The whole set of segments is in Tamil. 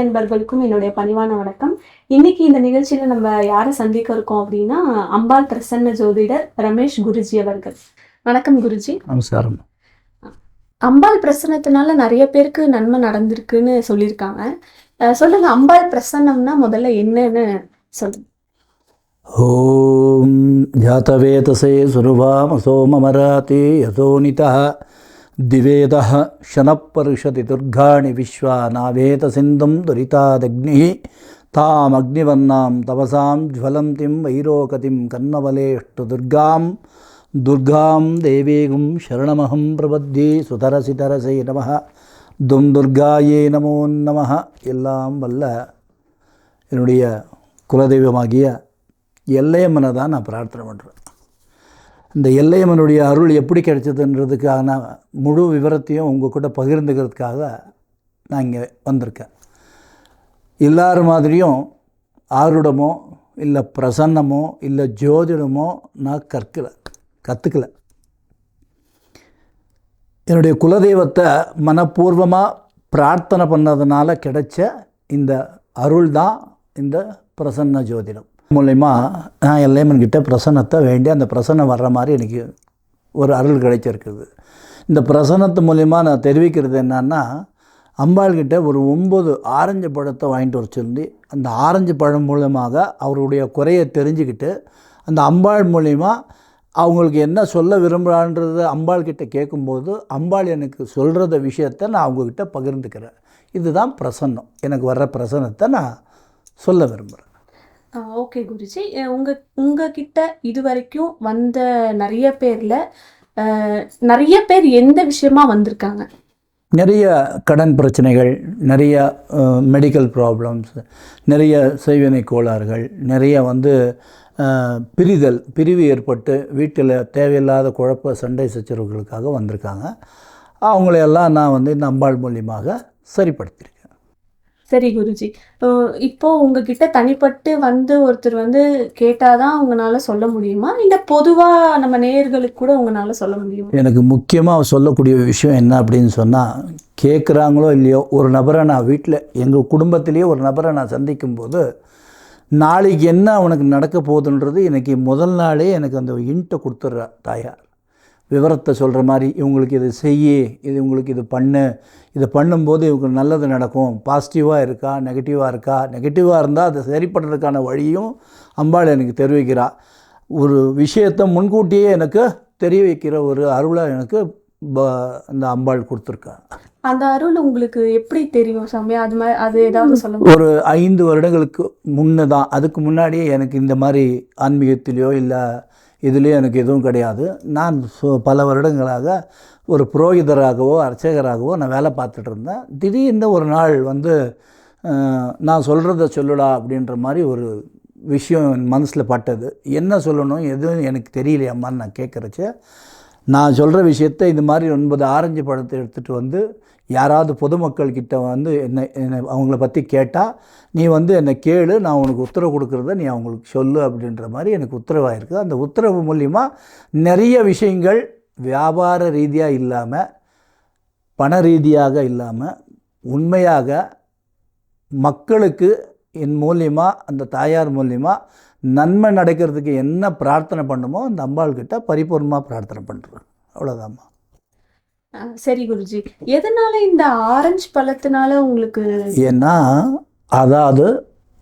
அன்பர்களுக்கும் என்னுடைய பணிவான வணக்கம். இன்னைக்கு இந்த நிகழ்ச்சியில நம்ம யாரை சந்திக்க இருக்கோம் அப்படின்னா அம்பாள் பிரசன்ன ஜோதிடர் ரமேஷ் குருஜி அவர்கள். வணக்கம் குருஜி. நமஸ்காரம். அம்பாள் பிரசன்னத்தினால நிறைய பேருக்கு நன்மை நடந்திருக்குன்னு சொல்லியிருக்காங்க. சொல்லுங்க அம்பாள் பிரசன்னம்னா முதல்ல என்னன்னு சொல்லுங்க. ஓம் ஜாத்தவேதசே சுருவாமசோ மமராதி யசோனிதः. திவேத ஷனப்பருஷதி துர்காணி விஸ்வா நாவேத சிந்தும் துரிதாதக்னி தாம் அக்னிவர்ணாம் தவசாம் ஜுவலந்திம் வைரோகதிம் கன்னவலேஷ்டு துர்காம். துர்காம் தேவேகும் சரணமகம் பிரபத்தி சுதரசி தரசை நம தும் துர்காயே நமோ நம எல்லாம் வல்ல என்னுடைய குலதெய்வமாகிய எல்லையம்மனை தான் நான் பிரார்த்தனை பண்ணுறேன் இந்த எல்லையம்மனுடைய அருள் எப்படி கிடைச்சதுன்றதுக்கான முழு விவரத்தையும் உங்கள் கூட பகிர்ந்துக்கிறதுக்காக நான் இங்கே வந்திருக்கேன். எல்லார் மாதிரியும் ஆருடமோ இல்லை பிரசன்னமோ இல்லை ஜோதிடமோ நான் கற்கலை கற்றுக்கல என்னுடைய குலதெய்வத்தை மனப்பூர்வமாக பிரார்த்தனை பண்ணதுனால கிடைச்ச இந்த அருள் தான் இந்த பிரசன்ன ஜோதிடம். மூலயமா நான் எல்லையம்மன் கிட்டே பிரசன்னத்தை வேண்டி அந்த பிரசன்னம் வர்ற மாதிரி எனக்கு ஒரு அருள் கிடைச்சிருக்குது. இந்த பிரசன்னத்து மூலயமா நான் தெரிவிக்கிறது என்னன்னா அம்பாள்கிட்ட ஒரு ஒம்பது ஆரஞ்சு பழத்தை வாங்கிட்டு வர சொல்லி அந்த ஆரஞ்சு பழம் மூலமாக அவருடைய குறையை தெரிஞ்சுக்கிட்டு அந்த அம்பாள் மூலயமா அவங்களுக்கு என்ன சொல்ல விரும்புகிறான்றது அம்பாள் கிட்ட கேட்கும்போது அம்பாள் எனக்கு சொல்கிறத விஷயத்த நான் அவங்கக்கிட்ட பகிர்ந்துக்கிறேன். இதுதான் பிரசன்னம். எனக்கு வர்ற பிரசன்னத்தை நான் சொல்ல விரும்புகிறேன் ஓகே குருஜி. உங்கள் உங்ககிட்ட இது வரைக்கும் வந்த நிறைய பேரில் நிறைய பேர் எந்த விஷயமா வந்திருக்காங்க? நிறைய கடன் பிரச்சனைகள் நிறைய மெடிக்கல் ப்ராப்ளம்ஸ் நிறைய செய்வினை கோளாறுகள் நிறைய வந்து பிரிதல் பிரிவு ஏற்பட்டு வீட்டில் தேவையில்லாத குழப்ப சண்டை சச்சரவுகளுக்காக வந்திருக்காங்க. அவங்களையெல்லாம் நான் வந்து இந்த அம்பாள் மூலியமாக சரிப்படுத்தியிருக்கேன் சரி குருஜி. இப்போ உங்ககிட்ட தனிப்பட்டு வந்து ஒருத்தர் வந்து கேட்டாதான் உங்களால சொல்ல முடியுமா? இல்ல பொதுவா நம்ம நேயர்களுக்கு கூட உங்களால சொல்ல முடியுமா? எனக்கு முக்கியமாக சொல்லக்கூடிய விஷயம் என்ன அப்படின்னு சொன்னால் கேட்குறாங்களோ இல்லையோ ஒரு நபரை நான் வீட்டில் எங்கள் குடும்பத்திலேயே ஒரு நபரை நான் சந்திக்கும்போது நாளைக்கு என்ன அவனுக்கு நடக்க போகுதுன்றது எனக்கு முதல் நாளே எனக்கு அந்த இன்ட்டை கொடுத்துட்றா தாயார் விவரத்தை சொல்கிற மாதிரி இவங்களுக்கு இது செய்யி இது உங்களுக்கு இது பண்ணு. இதை பண்ணும்போது இவங்களுக்கு நல்லது நடக்கும். பாசிட்டிவாக இருக்கா நெகட்டிவாக இருக்கா? நெகட்டிவாக இருந்தால் அதை சரிப்படுறதுக்கான வழியும் அம்பாள் எனக்கு தெரிவிக்கிறா. ஒரு விஷயத்தை முன்கூட்டியே எனக்கு தெரிய வைக்கிற ஒரு அருளை எனக்கு ப- அந்த அம்பாள் கொடுத்துருக்கா. அந்த அருள் உங்களுக்கு எப்படி தெரியும் சாமி? அது மாதிரி அது ஏதாவது சொல்ல? ஒரு ஐந்து வருடங்களுக்கு முன்னே தான் அதுக்கு முன்னாடியே எனக்கு இந்த மாதிரி ஆன்மீகத்திலையோ இல்லை இதுலேயும் எனக்கு எதுவும் கிடையாது. நான் பல வருடங்களாக ஒரு புரோகிதராகவோ அர்ச்சகராகவோ நான் வேலை பார்த்துட்டு இருந்தேன். திடீர்னு ஒரு நாள் வந்து நான் சொல்கிறத சொல்லுடா அப்படின்ற மாதிரி ஒரு விஷயம் என் மனசில் பட்டது. என்ன சொல்லணும் எதுவும் எனக்கு தெரியலையம்மான்னு நான் கேட்குறச்ச நான் சொல்கிற விஷயத்த இந்த மாதிரி ஒன்பது ஆரஞ்சு பழத்தை எடுத்துகிட்டு வந்து யாராவது பொதுமக்கள் கிட்ட வந்து என்னை என்னை அவங்கள பற்றி கேட்டால் நீ வந்து என்னை கேளு நான் உனக்கு உத்தரவு கொடுக்குறத நீ அவங்களுக்கு சொல்லு அப்படின்ற மாதிரி எனக்கு உத்தரவாயிருக்கு. அந்த உத்தரவு மூலிமா நிறைய விஷயங்கள் வியாபார ரீதியாக இல்லாமல் பண ரீதியாக இல்லாமல் உண்மையாக மக்களுக்கு என் மூலியமாக அந்த தாயார் மூலியமாக நன்மை நடக்கிறதுக்கு என்ன பிரார்த்தனை பண்ணுமோ அந்த அம்பாள் கிட்ட பரிபூர்ணமாக பிரார்த்தனை பண்ணுறேன் அவ்வளோதாம்மா சரி குருஜி. எதனால இந்த ஆரஞ்சு பழத்தினால உங்களுக்கு ஏன்னா அதாவது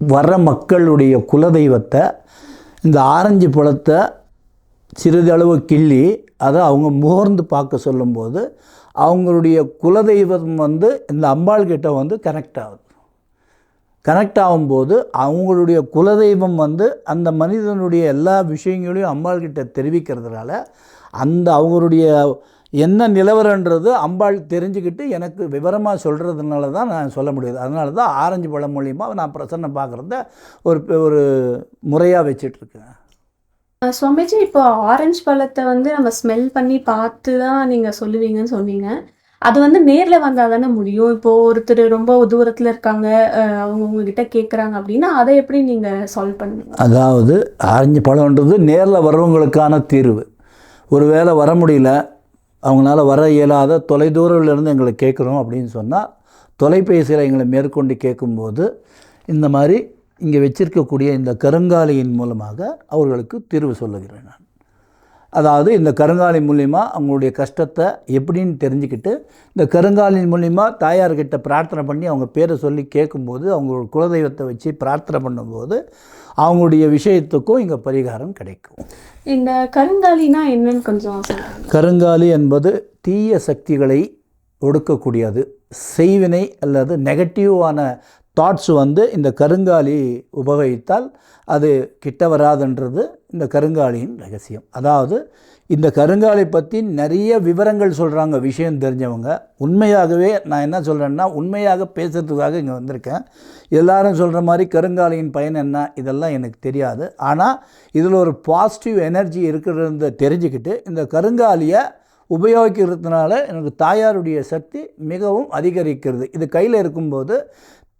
வர மக்களுடைய குலதெய்வத்தை இந்த ஆரஞ்சு பழத்தை சிறிதளவு கிள்ளி அதை அவங்க முகர்ந்து பார்க்க சொல்லும்போது அவங்களுடைய குலதெய்வம் வந்து இந்த அம்பாள் கிட்ட வந்து கனெக்ட் ஆகுது. கனெக்ட் ஆகும்போது அவங்களுடைய குலதெய்வம் வந்து அந்த மனிதனுடைய எல்லா விஷயங்களையும் அம்பாள் கிட்ட தெரிவிக்கிறதுனால அந்த அவங்களுடைய என்ன நிலவரன்றது அம்பாள் தெரிஞ்சுக்கிட்டு எனக்கு விவரமாக சொல்கிறதுனால தான் நான் சொல்ல முடியுது. அதனால தான் ஆரஞ்சு பழம் மூலியமாக நான் பிரசன்னம் பார்க்குறத ஒரு ஒரு முறையாக வச்சிட்ருக்கேன். சுவாமிஜி இப்போ ஆரஞ்சு பழத்தை வந்து நம்ம ஸ்மெல் பண்ணி பார்த்து தான் நீங்க சொல்லுவீங்கன்னு சொன்னீங்க. அது வந்து நேர்ல வந்தா தானே முடியும். இப்போ ஒருத்தர் ரொம்ப தூரத்துல இருக்காங்க அஹ் அவங்க உங்ககிட்ட கேக்குறாங்க அப்படின்னா அதை எப்படி நீங்க சால்வ் பண்ணுவீங்க? அதாவது ஆரஞ்சு பழம்ன்றது நேரில் வர்றவங்களுக்கான தீர்வு. ஒருவேளை வர முடியல அவங்களால வர இயலாத தொலைதூரிலிருந்து எங்களை கேட்குறோம் அப்படின்னு சொன்னால் தொலைபேசியில் எங்களை மேற்கொண்டு கேட்கும்போது இந்த மாதிரி இங்கே வச்சிருக்கக்கூடிய இந்த கருங்காலியின் மூலமாக அவர்களுக்கு தீர்வு சொல்லுகிறேன் நான். அதாவது இந்த கருங்காலி மூலிமா அவங்களுடைய கஷ்டத்தை எப்படின்னு தெரிஞ்சுக்கிட்டு இந்த கருங்காலின் மூலிமா தாயார்கிட்ட பிரார்த்தனை பண்ணி அவங்க பேரை சொல்லி கேட்கும்போது அவங்களோட குலதெய்வத்தை வச்சு பிரார்த்தனை பண்ணும்போது அவங்களுடைய விஷயத்துக்கும் இங்கே பரிகாரம் கிடைக்கும். இந்த கருங்காலினா என்னன்னு கொஞ்சம் கருங்காலி என்பது தீய சக்திகளை ஒடுக்கக்கூடியது. செய்வினை அல்லது நெகட்டிவான தாட்ஸ் வந்து இந்த கருங்காலி உபயோகித்தால் அது கிட்ட வராதுன்றது இந்த கருங்காலியின் ரகசியம். அதாவது இந்த கருங்காலி பற்றி நிறைய விவரங்கள் சொல்கிறாங்க விஷயம் தெரிஞ்சவங்க. உண்மையாகவே நான் என்ன சொல்கிறேன்னா உண்மையாக பேசுகிறதுக்காக இங்கே வந்திருக்கேன். எல்லாரும் சொல்கிற மாதிரி கருங்காலியின் பயன் என்ன? இதெல்லாம் எனக்கு தெரியாது. ஆனால் இதில் ஒரு பாசிட்டிவ் எனர்ஜி இருக்கிறத தெரிஞ்சுக்கிட்டு இந்த கருங்காலியை உபயோகிக்கிறதுனால எனக்கு தாயாருடைய சக்தி மிகவும் அதிகரிக்கிறது. இது கையில் இருக்கும்போது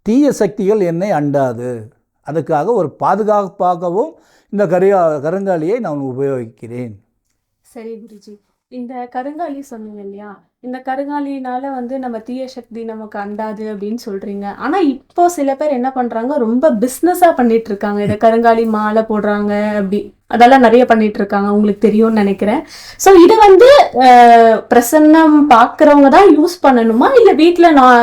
தீய சக்திகள் என்னை அண்டாது. அதுக்காக ஒரு பாதுகாப்பாகவும் இந்த கரியா கருங்காலியை நான் உபயோகிக்கிறேன். சரி குருஜி இந்த கருங்காலி சொன்னீங்க இல்லையா? இந்த கருங்காலினால வந்து நம்ம தீய சக்தி நமக்கு அண்டாது அப்படின்னு சொல்றீங்க. ஆனா இப்போ சில பேர் என்ன பண்றாங்க? ரொம்ப பிஸ்னஸா பண்ணிட்டு இருக்காங்க. இந்த கருங்காலி மாலை போடுறாங்க அப்படி. அதெல்லாம் நிறைய பண்ணிட்டு இருக்காங்க உங்களுக்கு தெரியும்னு நினைக்கிறேன். ஸோ இது வந்து பிரசன்னம் பார்க்குறவங்க தான் யூஸ் பண்ணணுமா? இல்லை வீட்டில் நான்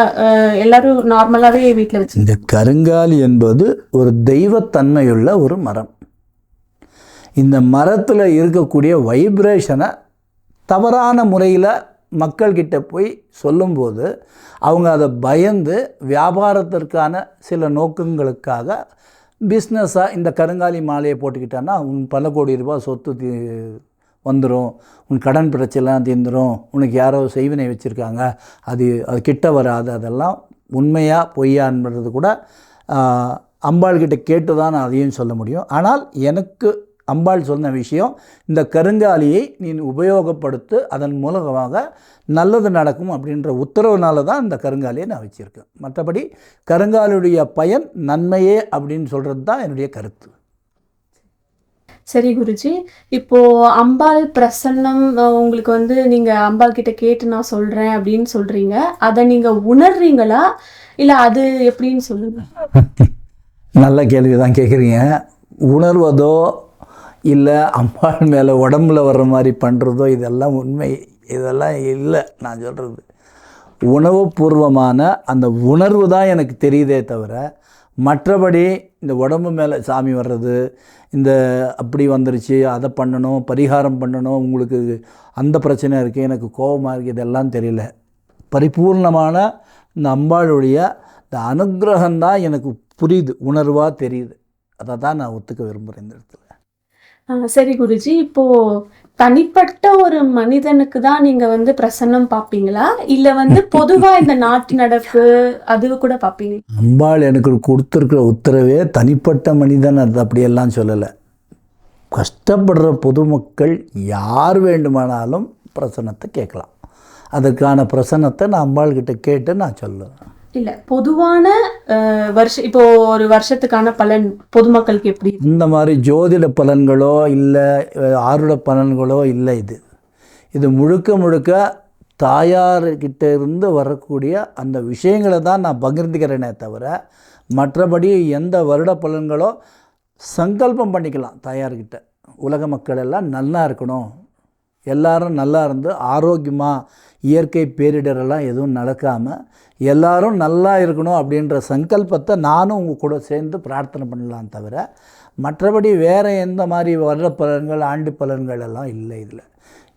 எல்லாரும் நார்மலாகவே வீட்டில் வச்சு இந்த கருங்காலி என்பது ஒரு தெய்வத்தன்மையுள்ள ஒரு மரம். இந்த மரத்தில் இருக்கக்கூடிய வைப்ரேஷனை தவறான முறையில் மக்கள்கிட்ட போய் சொல்லும்போது அவங்க அதை பயந்து வியாபாரத்திற்கான சில நோக்கங்களுக்காக பிஸ்னஸாக இந்த கருங்காலி மாலையை போட்டுக்கிட்டான்னா உன் பல கோடி ரூபாய் சொத்து தீ வந்துடும் உன் கடன் பிரச்சனைலாம் தீர்ந்துடும் உனக்கு யாரோ செய்வினை வச்சுருக்காங்க. அது அது கிட்ட வராது. அதெல்லாம் உண்மையாக பொய்யான்றது கூட அம்பாள்கிட்ட கேட்டு தான் நான் அதையும் சொல்ல முடியும். ஆனால் எனக்கு அம்பாள் சொன்ன விஷயம் இந்த கருங்காலியை நீ உபயோகப்படுத்து அதன் மூலமாக நல்லது நடக்கும் அப்படின்ற உத்தரவுனால தான் இந்த கருங்காலியை நான் வச்சுருக்கேன். மற்றபடி கருங்காலியுடைய பயன் நன்மையே அப்படின்னு சொல்கிறது தான் என்னுடைய கருத்து. சரி குருஜி இப்போ அம்பாள் பிரசன்னம் உங்களுக்கு வந்து நீங்க அம்பாள் கிட்ட கேட்டு நான் சொல்றேன் அப்படின்னு சொல்றீங்க. அதை நீங்க உணர்றீங்களா? இல்ல அது எப்படின்னு சொல்லுங்க. நல்ல கேள்வி தான் கேட்குறீங்க உணர்வதோ இல்லை அம்பாள் மேலே உடம்புல வர்ற மாதிரி பண்ணுறதோ இதெல்லாம் உண்மை. இதெல்லாம் இல்லை நான் சொல்கிறது உணவுபூர்வமான அந்த உணர்வு தான் எனக்கு தெரியுதே தவிர மற்றபடி இந்த உடம்பு மேலே சாமி வர்றது இந்த அப்படி வந்துருச்சு அதை பண்ணணும் பரிகாரம் பண்ணணும் உங்களுக்கு அந்த பிரச்சனை இருக்குது எனக்கு கோபமாக இருக்குது இதெல்லாம் தெரியல. பரிபூர்ணமான இந்த அம்பாளுடைய இந்த அனுக்கிரகம் தான் எனக்கு புரியுது உணர்வாக தெரியுது. அதை தான் நான் ஒத்துக்க விரும்புகிறேன் இந்த இடத்துல. சரி குருஜி. இப்போ தனிப்பட்ட ஒரு மனிதனுக்கு தான் நீங்க வந்து பிரசன்னம் பாப்பீங்களா? இல்ல வந்து பொதுவா இந்த நாட்டு நடப்பு அது கூட பாப்பீங்க? அம்பாள் எனக்கு கொடுத்துருக்கிற உத்தரவே தனிப்பட்ட மனிதன் அது அப்படியெல்லாம் சொல்லலை. கஷ்டப்படுற பொதுமக்கள் யார் வேண்டுமானாலும் பிரசன்னத்தை கேட்கலாம். அதற்கான பிரசன்னத்தை நான் அம்பாள்கிட்ட கேட்டு நான் சொல்லுவேன் இல்லை பொதுவான வருஷம் வருஷ இப்போ ஒரு வருஷத்துக்கான பலன் பொதுமக்களுக்கு எப்படி இந்த மாதிரி ஜோதிட பலன்களோ இல்லை ஆருட பலன்களோ இல்லை இது. இது முழுக்க முழுக்க தாயார்கிட்ட இருந்து வரக்கூடிய அந்த விஷயங்களை தான் நான் பகிர்ந்துக்கிறேனே தவிர மற்றபடி எந்த வருட பலன்களோ சங்கல்பம் பண்ணிக்கலாம் தாயார்கிட்ட. உலக மக்கள் எல்லாம் நல்லா இருக்கணும். எல்லாரும் நல்லா இருந்து ஆரோக்கியமாக இயற்கை பேரிடரெல்லாம் எதுவும் நடக்காமல் எல்லாரும் நல்லா இருக்கணும் அப்படின்ற சங்கல்பத்தை நானும் உங்கள் கூட சேர்ந்து பிரார்த்தனை பண்ணலாம் தவிர மற்றபடி வேறு எந்த மாதிரி வருட பலன்கள் ஆண்டு பலன்கள் எல்லாம் இல்லை இதில்.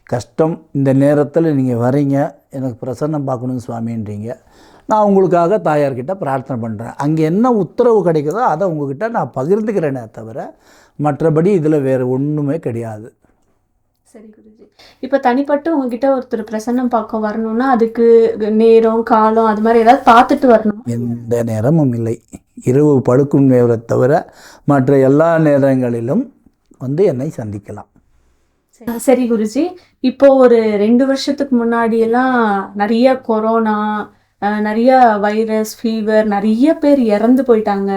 கஷ்டம் இந்த நேரத்தில் நீங்கள் வரீங்க எனக்கு பிரசன்னம் பார்க்கணும் சுவாமின்றீங்க. நான் உங்களுக்காக தாயார்கிட்ட பிரார்த்தனை பண்ணுறேன் அங்கே என்ன உத்தரவு கிடைக்குதோ அதை உங்ககிட்ட நான் பகிர்ந்துக்கிறேனே தவிர மற்றபடி இதில் வேறு ஒன்றுமே கிடையாது. சரி குருஜி. இப்போ தனிப்பட்டு உங்ககிட்ட ஒருத்தர் பிரசன்னம் பார்க்க வரணும்னா அதுக்கு நேரம் காலம் அது மாதிரி ஏதாவது பார்த்துட்டு வரணும். எந்த நேரமும் இல்லை. இரவு படுக்கும் நேரத்தை தவிர மற்ற எல்லா நேரங்களிலும் வந்து என்னை சந்திக்கலாம். சரி. குருஜி இப்போ ஒரு ரெண்டு வருஷத்துக்கு முன்னாடி எல்லாம் நிறைய கொரோனா நிறைய வைரஸ் ஃபீவர் நிறைய பேர் இறந்து போயிட்டாங்க.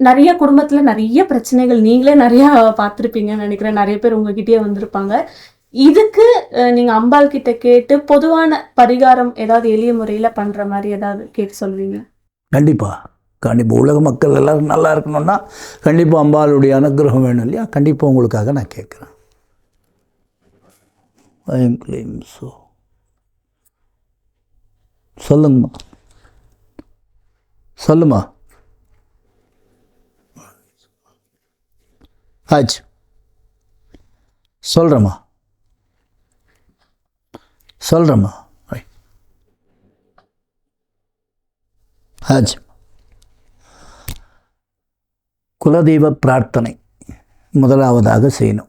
நிறைய குடும்பத்தில் நிறைய பிரச்சனைகள் நீங்களே நிறையா பார்த்துருப்பீங்கன்னு நினைக்கிறேன். நிறைய பேர் உங்ககிட்டயே வந்திருப்பாங்க. இதுக்கு நீங்கள் நீங்க அம்பாள் கிட்ட கேட்டு பொதுவான பரிகாரம் ஏதாவது எளிய முறையில பண்ற மாதிரி ஏதாவது கேட்டு சொல்வீங்க கண்டிப்பாக கண்டிப்பாக உலக மக்கள் எல்லோரும் நல்லா இருக்கணும்னா கண்டிப்பாக அம்பாளுடைய அனுகிரகம் வேணும் இல்லையா? கண்டிப்பாக உங்களுக்காக நான் கேட்குறேன். ஸோ சொல்லுங்கம்மா. சொல்லுமா? ஆச்சு சொல்கிறேம்மா சொல்கிறேம்மா ஆச்சு குலதெய்வ பிரார்த்தனை முதலாவதாக செய்யணும்.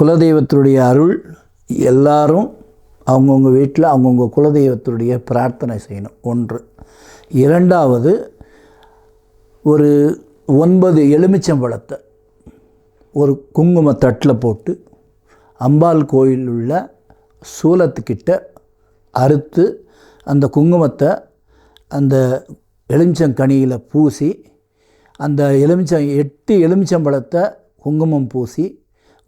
குலதெய்வத்துடைய அருள் எல்லாரும் அவங்கவுங்க வீட்டில் அவங்கவுங்க குலதெய்வத்துடைய பிரார்த்தனை செய்யணும். ஒன்று. இரண்டாவது ஒரு ஒன்பது எலுமிச்சம்பழத்தை ஒரு குங்கும தட்டில் போட்டு அம்பாள் கோயில் உள்ள சூலத்துக்கிட்ட அறுத்து அந்த குங்குமத்தை அந்த எலுமிச்சங்கனியில் பூசி அந்த எலுமிச்சம் எட்டு எலுமிச்சம்பழத்தை குங்குமம் பூசி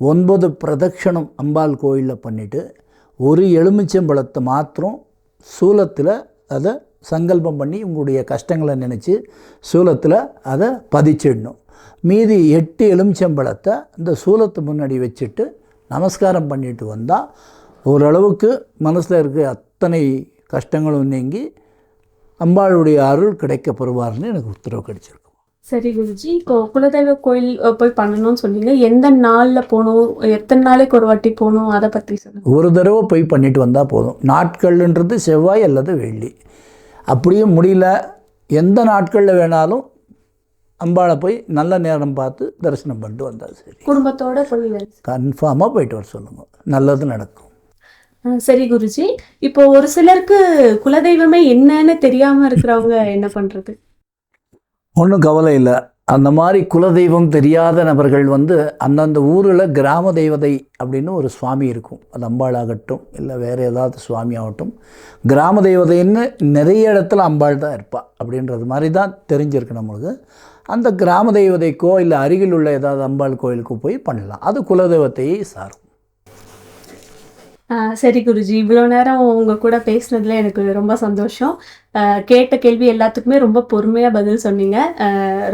ஒன்பது பிரதட்சணம் அம்பாள் கோயிலில் பண்ணிவிட்டு ஒரு எலுமிச்சம்பழத்தை மாத்திரம் சூலத்தில் அதை சங்கல்பம் பண்ணி உங்களுடைய கஷ்டங்களை நினச்சி சூலத்தில் அதை பதிச்சிடணும். மீதி எட்டு எலுமிச்சம்பழத்தை இந்த சூலத்து முன்னாடி வச்சுட்டு நமஸ்காரம் பண்ணிட்டு வந்தால் ஓரளவுக்கு மனசில் இருக்க அத்தனை கஷ்டங்களும் நீங்கி அம்பாளுடைய அருள் கிடைக்க பெறுவார்னு எனக்கு உத்தரவு கிடைச்சிருக்கு. சரி குருஜி இப்போ குலதெய்வ கோயில் போய் பண்ணணும்னு சொன்னீங்க. எந்த நாள்ல போகணும்? எத்தனை நாளைக்கு ஒரு வாட்டி போகணும்? அதை பத்தி சொல்லுங்க. ஒரு தடவை போய் பண்ணிட்டு வந்தால் போதும். நாட்கள்ன்றது செவ்வாய் அல்லது வெள்ளி. அப்படியே முடியல. எந்த நாட்களில் வேணாலும் அம்பாளை போய் நல்ல நேரம் பார்த்து தரிசனம் பண்ணிட்டு வந்தால் சரி. குடும்பத்தோட போய் கன்ஃபார்மாக போயிட்டு வர சொல்லுங்கள் நல்லது நடக்கும். சரி குருஜி. இப்போ ஒரு சிலருக்கு குலதெய்வமே என்னன்னு தெரியாம இருக்கிறவங்க என்ன பண்றது? ஒன்றும் கவலை இல்லை. அந்த மாதிரி குலதெய்வம் தெரியாத நபர்கள் வந்து அந்தந்த ஊரில் கிராம தெய்வதை அப்படின்னு ஒரு சுவாமி இருக்கும். அது அம்பாள் ஆகட்டும் இல்லை வேறு ஏதாவது சுவாமி ஆகட்டும். கிராம தெய்வதைன்னு நிறைய இடத்துல அம்பாள் தான் இருப்பாள் அப்படின்றது மாதிரி தான் தெரிஞ்சிருக்கு நம்மளுக்கு. அந்த கிராம தெய்வதைக்கோ இல்லை அருகில் உள்ள ஏதாவது அம்பாள் கோயிலுக்கோ போய் பண்ணலாம். அது குலதெய்வத்தையே சாரும். சரி குருஜி. இவ்வளோ நேரம் உங்க கூட பேசுனதுல எனக்கு ரொம்ப சந்தோஷம். கேட்ட கேள்வி எல்லாத்துக்குமே ரொம்ப பொறுமையாக பதில் சொன்னீங்க.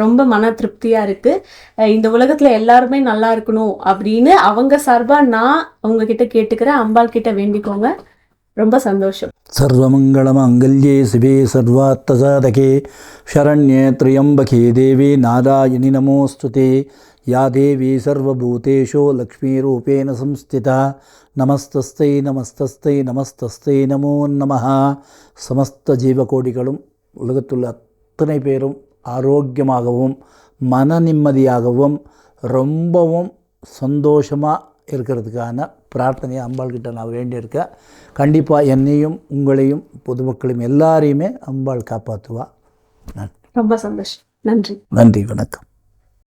ரொம்ப மன திருப்தியாக இருக்குது இந்த உலகத்தில் எல்லாருமே நல்லா இருக்கணும் அப்படின்னு அவங்க சார்பாக நான் உங்ககிட்ட கேட்டுக்கிறேன். அம்பாள் கிட்ட வேண்டிக்கோங்க. ரொம்ப சந்தோஷம். சர்வமங்கள மங்கல்யே சிவே சர்வார்த்த சாதகே ஷரண்யே திரியம்பகே தேவி நாராயணி நமோஸ்துதே யா தேவி சர்வூத்தேஷோ லக்ஷ்மி ரூபேண சம்ஸ்திதா நமஸ்தஸ்தை நமஸ்தஸ்தை நமஸ்தஸ்தை நமோ நம சமஸ்த ஜீவகோடிகளும் உலகத்துள்ள அத்தனை பேரும் ஆரோக்கியமாகவும் மன நிம்மதியாகவும் ரொம்பவும் சந்தோஷமாக இருக்கிறதுக்கான பிரார்த்தனையை அம்பாள்கிட்ட நான் வேண்டியிருக்கேன். கண்டிப்பாக என்னையும் உங்களையும் பொதுமக்களையும் எல்லாரையுமே அம்பாள் காப்பாற்றுவா நன்றி. ரொம்ப சந்தோஷம். நன்றி. நன்றி வணக்கம்.